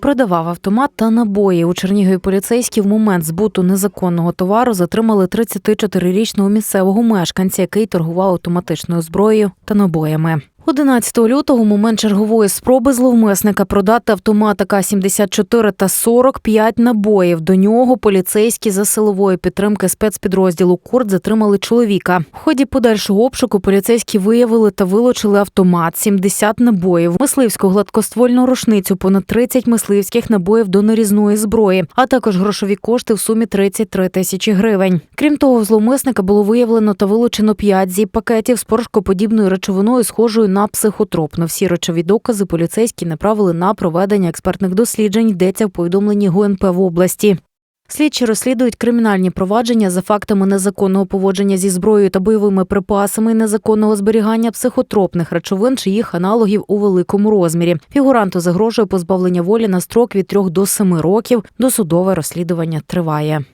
Продавав автомат та набої. У Чернігові поліцейські в момент збуту незаконного товару затримали 34-річного місцевого мешканця, який торгував автоматичною зброєю та набоями. 11 лютого, момент чергової спроби зловмисника продати автомат АК-74 та 45 набоїв. До нього поліцейські за силової підтримки спецпідрозділу Курт затримали чоловіка. В ході подальшого обшуку поліцейські виявили та вилучили автомат, 70 набоїв, мисливську гладкоствольну рушницю, понад 30 мисливських набоїв до нарізної зброї, а також грошові кошти в сумі 33 тисячі гривень. Крім того, зловмисника було виявлено та вилучено 5 зіп пакетів з порошкоподібною речовиною, схожою на психотропну. Всі речові докази поліцейські направили на проведення експертних досліджень. Йдеться в повідомленні ГУНП в області. Слідчі розслідують кримінальні провадження за фактами незаконного поводження зі зброєю та бойовими припасами, незаконного зберігання психотропних речовин чи їх аналогів у великому розмірі. Фігуранту загрожує позбавлення волі на строк від 3 до 7 років. Досудове розслідування триває.